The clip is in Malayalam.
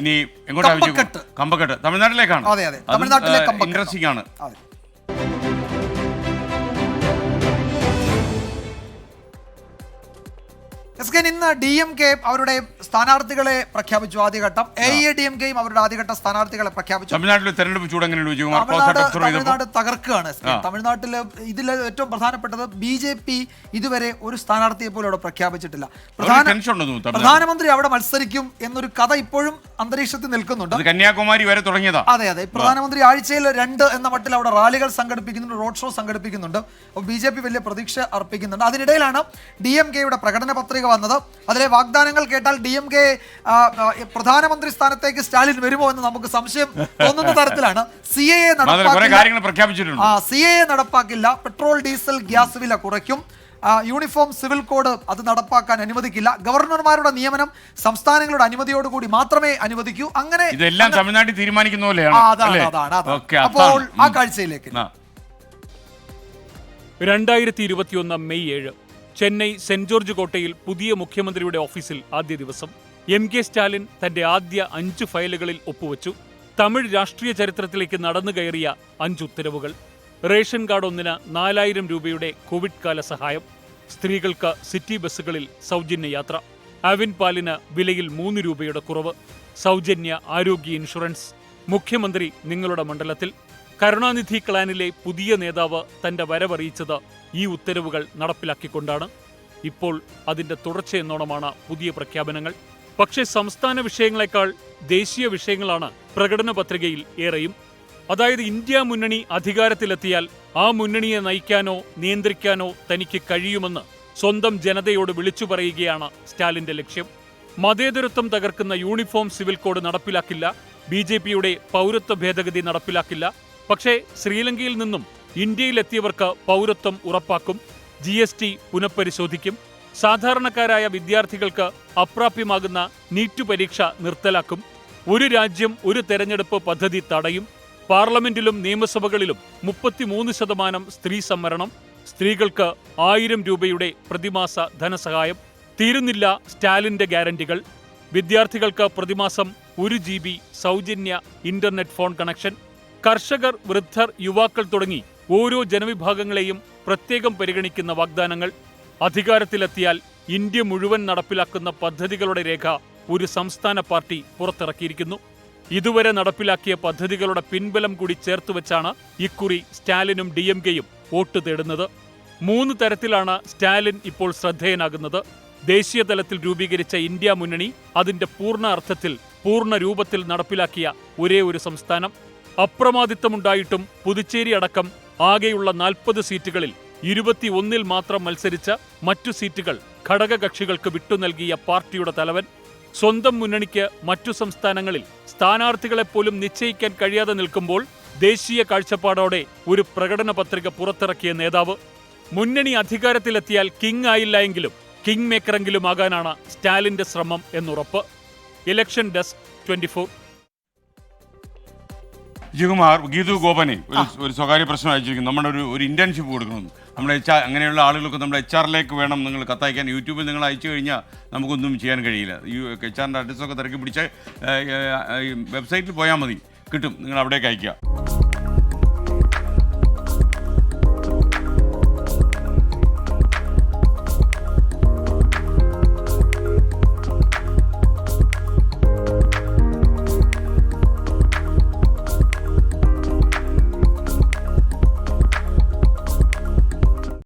ഇനി എങ്ങോട്ടാണ് കമ്പക്കെട്ട്. തമിഴ്നാട്ടിലേക്കാണ് അതെ, അതെ. തമിഴ്നാട്ടിലെ. ഇൻട്രസ്റ്റിംഗ് ആണ് കെ ഇന്ന് ഡി എം കെ അവരുടെ സ്ഥാനാർത്ഥികളെ പ്രഖ്യാപിച്ചു ആദ്യഘട്ടം. എ എ ഡി എം കെയും അവരുടെ ആദ്യഘട്ട സ്ഥാനാർത്ഥികളെ പ്രഖ്യാപിച്ചു. തമിഴ്നാട്ടിലെ തെരഞ്ഞെടുപ്പ് തമിഴ്നാട്? തമിഴ്നാട് തകർക്കുകയാണ് തമിഴ്നാട്ടിൽ തമിഴ്നാട്ടിൽ ഇതിൽ ഏറ്റവും പ്രധാനപ്പെട്ടത് ബി ജെ പി ഇതുവരെ ഒരു സ്ഥാനാർത്ഥിയെ പോലും അവിടെ പ്രഖ്യാപിച്ചിട്ടില്ല. പ്രധാനമന്ത്രി അവിടെ മത്സരിക്കും എന്നൊരു കഥ ഇപ്പോഴും അന്തരീക്ഷത്തിൽ നിൽക്കുന്നുണ്ട്. കന്യാകുമാരി വരെ തുടങ്ങിയതാ. അതെ അതെ. പ്രധാനമന്ത്രി ആഴ്ചയിൽ രണ്ട് എന്ന മട്ടിൽ അവിടെ റാലികൾ സംഘടിപ്പിക്കുന്നുണ്ട് റോഡ് ഷോ സംഘടിപ്പിക്കുന്നുണ്ട്. ബി ജെ പി വലിയ പ്രതീക്ഷ അർപ്പിക്കുന്നുണ്ട്. അതിനിടയിലാണ് ഡി എം കെയുടെ പ്രകടന പത്രിക വന്നത്. അതിലെ വാഗ്ദാനങ്ങൾ കേട്ടാൽ ഡി എം കെ പ്രധാനമന്ത്രി സ്ഥാനത്തേക്ക് സ്റ്റാലിൻ വരുമോ എന്ന് നമുക്ക് സംശയം തോന്നുന്ന തരത്തിലാണ്. സി എ നടപ്പാക്കില്ല. ആ സി എ നടപ്പാക്കില്ല. പെട്രോൾ ഡീസൽ ഗ്യാസ് വില കുറയ്ക്കും. യൂണിഫോം സിവിൽ കോഡ് അത് നടപ്പാക്കാൻ അനുവദിക്കില്ല. ഗവർണർമാരുടെ നിയമനം സംസ്ഥാനങ്ങളുടെ അനുമതിയോടുകൂടി മാത്രമേ അനുവദിക്കൂ. അങ്ങനെ ഇതെല്ലാം തമിഴ്നാട്ടിൽ തീരുമാനിക്കുന്ന പോലെയാണ് അതാണ് അതാണ് അപ്പോൾ ആ കാഴ്ചയിലേക്ക്. രണ്ടായിരത്തി ഇരുപത്തിയൊന്ന് മെയ് ഏഴ്. ചെന്നൈ സെന്റ് ജോർജ് കോട്ടയിൽ പുതിയ മുഖ്യമന്ത്രിയുടെ ഓഫീസിൽ ആദ്യ ദിവസം എം കെ സ്റ്റാലിൻ തന്റെ ആദ്യ അഞ്ച് ഫയലുകളിൽ ഒപ്പുവച്ചു. തമിഴ് രാഷ്ട്രീയ ചരിത്രത്തിലേക്ക് നടന്നു കയറിയ അഞ്ച് ഉത്തരവുകൾ. റേഷൻ കാർഡ് ഒന്നിന് നാലായിരം രൂപയുടെ കോവിഡ് കാല സഹായം. സ്ത്രീകൾക്ക് സിറ്റി ബസ്സുകളിൽ സൗജന്യ യാത്ര. അവിൻ പാലിന് വിലയിൽ മൂന്ന് രൂപയുടെ കുറവ്. സൗജന്യ ആരോഗ്യ ഇൻഷുറൻസ്. മുഖ്യമന്ത്രി നിങ്ങളുടെ മണ്ഡലത്തിൽ. കരുണാനിധി ക്ലാനിലെ പുതിയ നേതാവ് തന്റെ വരവറിയിച്ചത് ഈ ഉത്തരവുകൾ നടപ്പിലാക്കിക്കൊണ്ടാണ്. ഇപ്പോൾ അതിന്റെ തുടർച്ചയെന്നോണമാണ് പുതിയ പ്രഖ്യാപനങ്ങൾ. പക്ഷേ സംസ്ഥാന വിഷയങ്ങളെക്കാൾ ദേശീയ വിഷയങ്ങളാണ് പ്രകടന പത്രികയിൽ ഏറെയും. അതായത് ഇന്ത്യ മുന്നണി അധികാരത്തിലെത്തിയാൽ ആ മുന്നണിയെ നയിക്കാനോ നിയന്ത്രിക്കാനോ തനിക്ക് കഴിയുമെന്ന് സ്വന്തം ജനതയോട് വിളിച്ചു പറയുകയാണ് സ്റ്റാലിന്റെ ലക്ഷ്യം. മതേതരത്വം തകർക്കുന്ന യൂണിഫോം സിവിൽ കോഡ് നടപ്പിലാക്കില്ല. ബി ജെ പിയുടെ പൗരത്വ ഭേദഗതി നടപ്പിലാക്കില്ല. പക്ഷേ ശ്രീലങ്കയിൽ നിന്നും ഇന്ത്യയിലെത്തിയവർക്ക് പൗരത്വം ഉറപ്പാക്കും ജി എസ് ടി പുനഃപരിശോധിക്കും സാധാരണക്കാരായ വിദ്യാർത്ഥികൾക്ക് അപ്രാപ്യമാകുന്ന നീറ്റ് പരീക്ഷ നിർത്തലാക്കും ഒരു രാജ്യം ഒരു തെരഞ്ഞെടുപ്പ് പദ്ധതി തടയും പാർലമെന്റിലും നിയമസഭകളിലും മുപ്പത്തിമൂന്ന് ശതമാനം സ്ത്രീ സംവരണം സ്ത്രീകൾക്ക് ആയിരം രൂപയുടെ പ്രതിമാസ ധനസഹായം തീരുന്നില്ല സ്റ്റാലിന്റെ ഗ്യാരണ്ടികൾ വിദ്യാർത്ഥികൾക്ക് പ്രതിമാസം ഒരു ജി ബി സൗജന്യ ഇന്റർനെറ്റ് ഫോൺ കണക്ഷൻ കർഷകർ വൃദ്ധർ യുവാക്കൾ തുടങ്ങി ഓരോ ജനവിഭാഗങ്ങളെയും പ്രത്യേകം പരിഗണിക്കുന്ന വാഗ്ദാനങ്ങൾ. അധികാരത്തിലെത്തിയാൽ ഇന്ത്യ മുഴുവൻ നടപ്പിലാക്കുന്ന പദ്ധതികളുടെ രേഖ ഒരു സംസ്ഥാന പാർട്ടി പുറത്തിറക്കിയിരിക്കുന്നു. ഇതുവരെ നടപ്പിലാക്കിയ പദ്ധതികളുടെ പിൻബലം കൂടി ചേർത്തുവെച്ചാണ് ഇക്കുറി സ്റ്റാലിനും ഡി എം കെയും വോട്ട് തേടുന്നത്. മൂന്ന് തരത്തിലാണ് സ്റ്റാലിൻ ഇപ്പോൾ ശ്രദ്ധേയനാകുന്നത്. ദേശീയ തലത്തിൽ രൂപീകരിച്ച ഇന്ത്യ മുന്നണി അതിന്റെ പൂർണ അർത്ഥത്തിൽ പൂർണ രൂപത്തിൽ നടപ്പിലാക്കിയ ഒരേ ഒരു സംസ്ഥാനം. അപ്രമാദിത്വമുണ്ടായിട്ടും പുതുച്ചേരി അടക്കം ആകെയുള്ള നാൽപ്പത് സീറ്റുകളിൽ ഇരുപത്തിയൊന്നിൽ മാത്രം മത്സരിച്ച മറ്റു സീറ്റുകൾ ഘടകകക്ഷികൾക്ക് വിട്ടുനൽകിയ പാർട്ടിയുടെ തലവൻ സ്വന്തം മുന്നണിക്ക് മറ്റു സംസ്ഥാനങ്ങളിൽ സ്ഥാനാർത്ഥികളെപ്പോലും നിശ്ചയിക്കാൻ കഴിയാതെ നിൽക്കുമ്പോൾ ദേശീയ കാഴ്ചപ്പാടോടെ ഒരു പ്രകടന പത്രിക പുറത്തിറക്കിയ നേതാവ്. മുന്നണി അധികാരത്തിലെത്തിയാൽ കിങ് ആയില്ല എങ്കിലും കിങ് മേക്കറെങ്കിലും ആകാനാണ് സ്റ്റാലിന്റെ ശ്രമം എന്നുറപ്പ്. Election desk twenty Vijayakumar Geethu ഗോപനെ ഒരു ഒരു സ്വകാര്യ പ്രശ്നം അയച്ചിരിക്കുന്നു നമ്മുടെ ഒരു ഒരു ഇന്റേൺഷിപ്പ് കൊടുക്കണം. നമ്മുടെ എച്ച് ആർ അങ്ങനെയുള്ള ആളുകൾക്ക് നമ്മുടെ എച്ച് ആറിലേക്ക് വേണം നിങ്ങൾ കത്തയക്കാൻ. യൂട്യൂബിൽ നിങ്ങൾ അയച്ചു കഴിഞ്ഞാൽ നമുക്കൊന്നും ചെയ്യാൻ കഴിയില്ല. ഈ എച്ച് ആറിന്റെ അഡ്രസ്സൊക്കെ തിരക്കി പിടിച്ച് വെബ്സൈറ്റിൽ പോയാൽ മതി. കിട്ടും. നിങ്ങൾ അവിടേക്ക് അയക്കുക